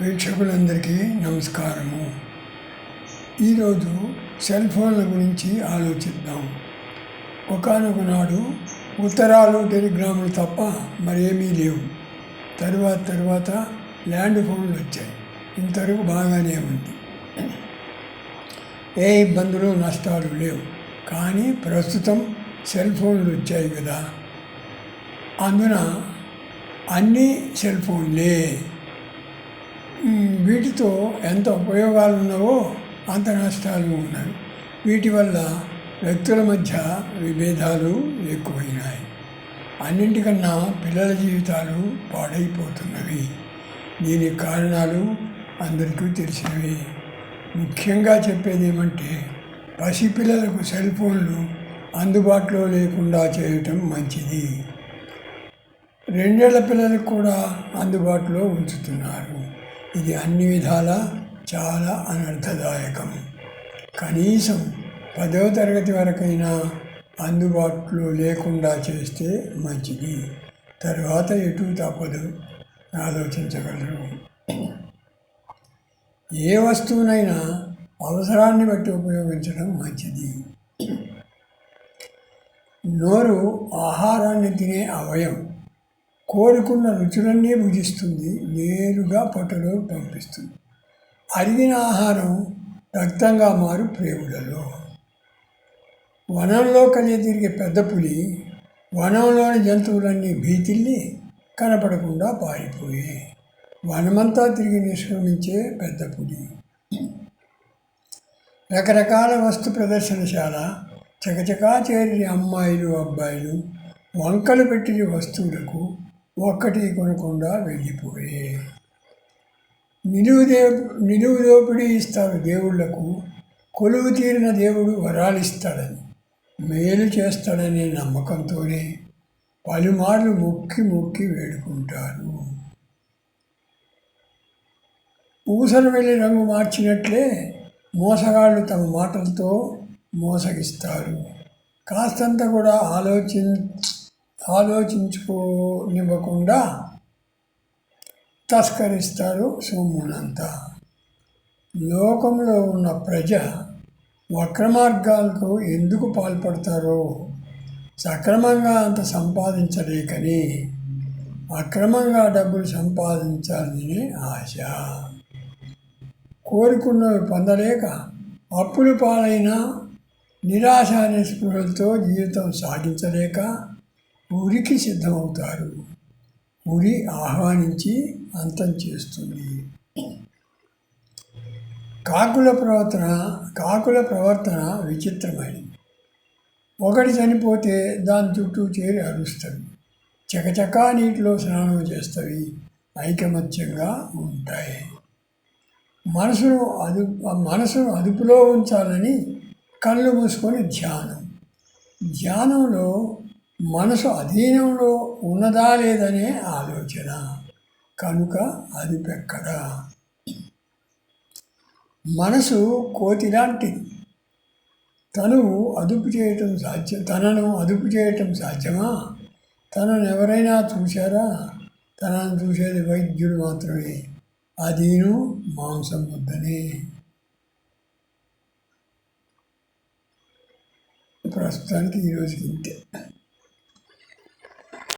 వీక్షకులందరికీ నమస్కారము. ఈరోజు సెల్ ఫోన్ల గురించి ఆలోచిద్దాం. ఒకనొక నాడు ఉత్తరాలు టెలిగ్రాములు తప్ప మరేమీ లేవు. తరువాత తరువాత ల్యాండ్ ఫోన్లు వచ్చాయి. ఇంతవరకు బాగానే ఉంది. ఏ ఇబ్బందులు నష్టాలు లేవు. కానీ ప్రస్తుతం సెల్ ఫోన్లు వచ్చాయి కదా. అందున అన్నీ సెల్ ఫోన్లే. వీటితో ఎంత ఉపయోగాలు ఉన్నావో అంత నష్టాలు ఉన్నాయి. వీటి వల్ల వ్యక్తుల మధ్య విభేదాలు ఎక్కువైనాయి. అన్నింటికన్నా పిల్లల జీవితాలు పాడైపోతున్నవి. దీనికి కారణాలు అందరికీ తెలిసినవి. ముఖ్యంగా చెప్పేది ఏమంటే పసిపిల్లలకు సెల్ ఫోన్లు అందుబాటులో లేకుండా చేయటం మంచిది. రెండేళ్ళ పిల్లలకు కూడా అందుబాటులో ఉంచుతున్నారు. ఇది అన్ని విధాలా చాలా అనర్థదాయకం. కనీసం పదవ తరగతి వరకైనా అందుబాటులో లేకుండా చేస్తే మంచిది. తర్వాత ఎటు తప్పదు. ఆలోచించగలరు. ఏ వస్తువునైనా అవసరాన్ని బట్టి ఉపయోగించడం మంచిది. నోరు ఆహారాన్ని తినే అవయం. కోరుకున్న రుచులన్నీ భుజిస్తుంది నేరుగా పొట్టలో పంపిస్తుంది. అరిగిన ఆహారం రక్తంగా మారు ప్రేగులలో వనంలో కలిగి తిరిగే పెద్ద పులి వనంలోని జంతువులన్నీ భీతిల్లి కనపడకుండా పారిపోయి. వనమంతా తిరిగి నిష్క్రమించే పెద్ద పులి. రకరకాల వస్తు ప్రదర్శనశాల చకచకా చేరిన అమ్మాయిలు అబ్బాయిలు వంకలు పెట్టిన వస్తువులకు ఒక్కటి కొనకుండా వెళ్ళిపోయే. నిలువు దే నిలువు దోపిడీ ఇస్తారు దేవుళ్ళకు కొలువు తీరిన దేవుడు వరాలిస్తాడని మేలు చేస్తాడనే నమ్మకంతోనే పలుమార్లు మొక్కి మొక్కి వేడుకుంటారు. పూసలు వెళ్ళి రంగు మార్చినట్లే మోసగాళ్ళు తమ మాటలతో మోసగిస్తారు. కాస్తంత కూడా ఆలోచించ ఆలోచించుకోనివ్వకుండా తస్కరిస్తారు సోమునంతా. లోకంలో ఉన్న ప్రజ వక్రమార్గాలకు ఎందుకు పాల్పడతారో సక్రమంగా అంత సంపాదించలేకని అక్రమంగా డబ్బులు సంపాదించాలని ఆశ. కోరుకున్నవి పొందలేక అప్పులు పాలైన నిరాశ నిస్పృహలతో జీవితం సాగించలేక ఉరికి సిద్ధమవుతారు. ఉరి ఆహ్వానించి అంతం చేస్తుంది. కాకుల ప్రవర్తన కాకుల ప్రవర్తన విచిత్రమైనది. ఒకటి చనిపోతే దాని చుట్టూ చేరి అరుస్తుంది చకచకా నీటిలో స్నానం చేస్తవి. ఐకమత్యంగా ఉంటాయి. మనసును అదు మనసును అదుపులో ఉంచాలని కళ్ళు మూసుకొని ధ్యానం. ధ్యానంలో మనసు అధీనంలో ఉన్నదా లేదనే ఆలోచన. కనుక అది పెక్కడ మనసు కోతి లాంటిది తను అదుపు చేయటం సాధ్యం తనను అదుపు చేయటం సాధ్యమా? తనను ఎవరైనా చూశారా? తనను చూసేది వైద్యుడు మాత్రమే. అదీను మాంసం ముద్దనే ప్రస్తుతానికి ఈరోజుకి ఇంతే.